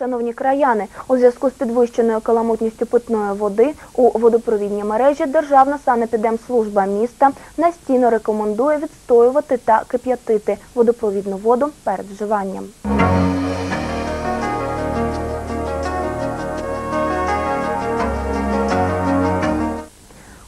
Шановні краяни, у зв'язку з підвищеною каламутністю питної води у водопровідній мережі Державна санепідемслужба міста настійно рекомендує відстоювати та кип'ятити водопровідну воду перед вживанням.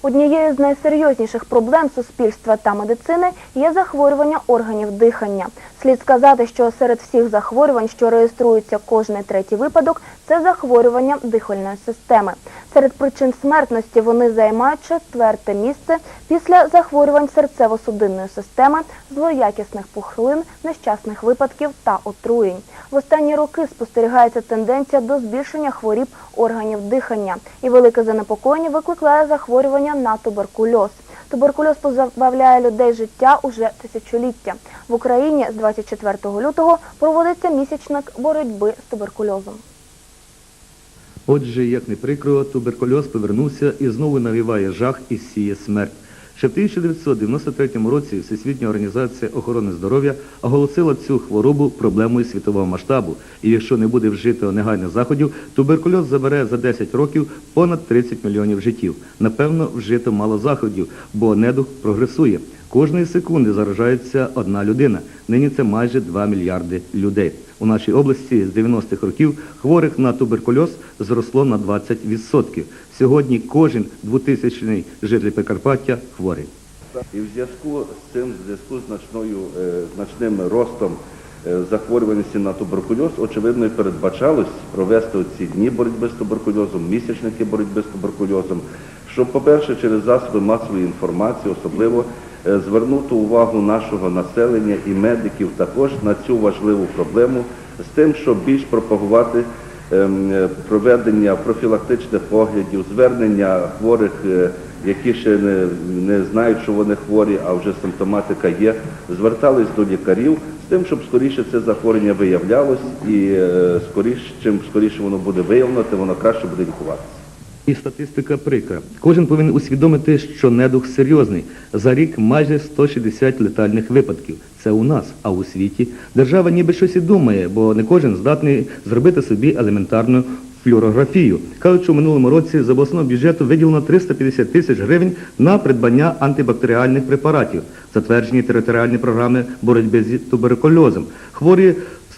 Однією з найсерйозніших проблем суспільства та медицини є захворювання органів дихання. Слід сказати, що серед всіх захворювань, що реєструються кожний третій випадок, це захворювання дихальної системи. Серед причин смертності вони займають четверте місце після захворювань серцево-судинної системи, злоякісних пухлин, нещасних випадків та отруєнь. В останні роки спостерігається тенденція до збільшення хворіб органів дихання, і велике занепокоєння викликає захворювання на туберкульоз. Туберкульоз позбавляє людей життя уже тисячоліття. В Україні з 24 лютого проводиться місячник боротьби з туберкульозом. Отже, як не прикро, туберкульоз повернувся і знову навіває жах і сіє смерть. Ще в 1993 році Всесвітня організація охорони здоров'я оголосила цю хворобу проблемою світового масштабу. І якщо не буде вжито негайних заходів, туберкульоз забере за 10 років понад 30 мільйонів життів. Напевно, вжито мало заходів, бо недух прогресує. Кожної секунди заражається одна людина. Нині це майже 2 мільярди людей. У нашій області з 90-х років хворих на туберкульоз зросло на 20%. Сьогодні кожен двотисячний житель Прикарпаття хворий. І в зв'язку з цим, в зв'язку з значною, е, значним ростом е, захворюваності на туберкульоз, очевидно, і передбачалось провести ці дні боротьби з туберкульозом, місячники боротьби з туберкульозом, щоб, по-перше, через засоби масової інформації, особливо звернути увагу нашого населення і медиків також на цю важливу проблему з тим, щоб більш пропагувати ем, е, проведення профілактичних оглядів, звернення хворих, е, які ще не, не знають, що вони хворі, а вже симптоматика є, звертались до лікарів з тим, щоб скоріше це захворювання виявлялось і е, скоріше, чим скоріше воно буде виявлено, тим воно краще буде лікуватися. І статистика прикра. Кожен повинен усвідомити, що недух серйозний. За рік майже 160 летальних випадків. Це у нас, а у світі держава ніби щось і думає, бо не кожен здатний зробити собі елементарну флюорографію. Кажуть, що в минулому році з обласного бюджету виділено 350 тисяч гривень на придбання антибактеріальних препаратів, затверджені територіальні програми боротьби з туберкульозом. Хворі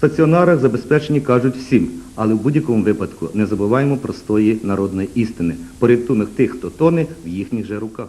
стаціонарах забезпечені кажуть всім, але в будь-якому випадку не забуваємо простої народної істини. Порятунок тих, хто тоне в їхніх же руках.